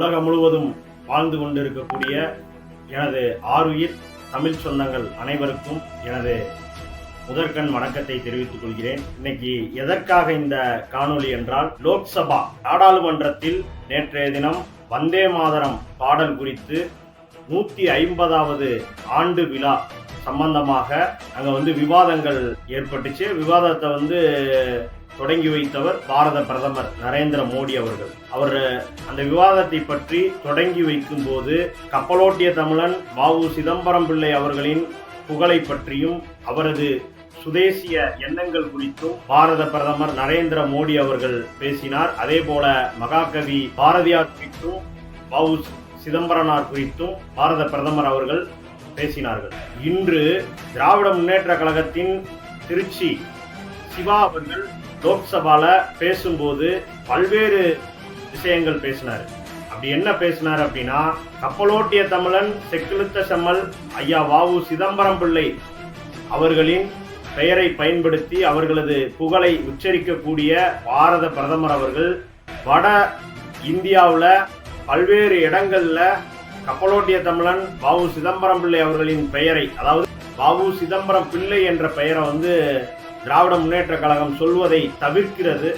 உலகம் முழுவதும் வாழ்ந்து கொண்டிருக்கக்கூடிய எனது ஆருயிர் தமிழ் சொந்தங்கள் அனைவருக்கும் எனது முதற்கண் வணக்கத்தை தெரிவித்துக் கொள்கிறேன். இன்னைக்கு எதற்காக இந்த காணொளி என்றால் லோக்சபா நாடாளுமன்றத்தில் நேற்றைய தினம் வந்தே மாதரம் பாடல் குறித்து நூத்தி ஐம்பதாவது ஆண்டு விழா சம்பந்தமாக அங்க வந்து விவாதங்கள் ஏற்பட்டுச்சு. விவாதத்தை வந்து தொடங்கி வைத்தவர் பாரத பிரதமர் நரேந்திர மோடி அவர்கள். அவர் அந்த விவாதத்தை பற்றி தொடங்கி வைக்கும்போது கப்பலோட்டிய தமிழன் வாவு சிதம்பரம் பிள்ளை அவர்களின் புகழை பற்றியும் அவரது சுதேசிய எண்ணங்கள் குறித்தும் பாரத பிரதமர் நரேந்திர மோடி அவர்கள் பேசினார். அதே போல மகாகவி பாரதியார் குறித்தும் வாவு சிதம்பரனார் குறித்தும் பாரத பிரதமர் அவர்கள் பேசினார்கள். இன்று திராவிட முன்னேற்ற கழகத்தின் திருச்சி சிவா அவர்கள் லோக்சபால பேசும்போது பல்வேறு விஷயங்கள் பேசினார். அப்படி என்ன பேசினார் அப்படின்னா கப்பலோட்டிய தமிழன் செக்கிழுத்த செம்மல் ஐயா வாவு சிதம்பரம் பிள்ளை அவர்களின் பெயரை பயன்படுத்தி அவர்களது புகழை உச்சரிக்கக்கூடிய பாரத பிரதமர் அவர்கள் வட இந்தியாவில் பல்வேறு இடங்கள்ல கப்பலோட்டிய தமிழன் பாபு சிதம்பரம் பிள்ளை அவர்களின் பெயரை அதாவது பாபு சிதம்பரம் பிள்ளை என்ற பெயரை வந்து திராவிட முன்னேற்ற கழகம் சொல்வதை தவிர்க்கிறது.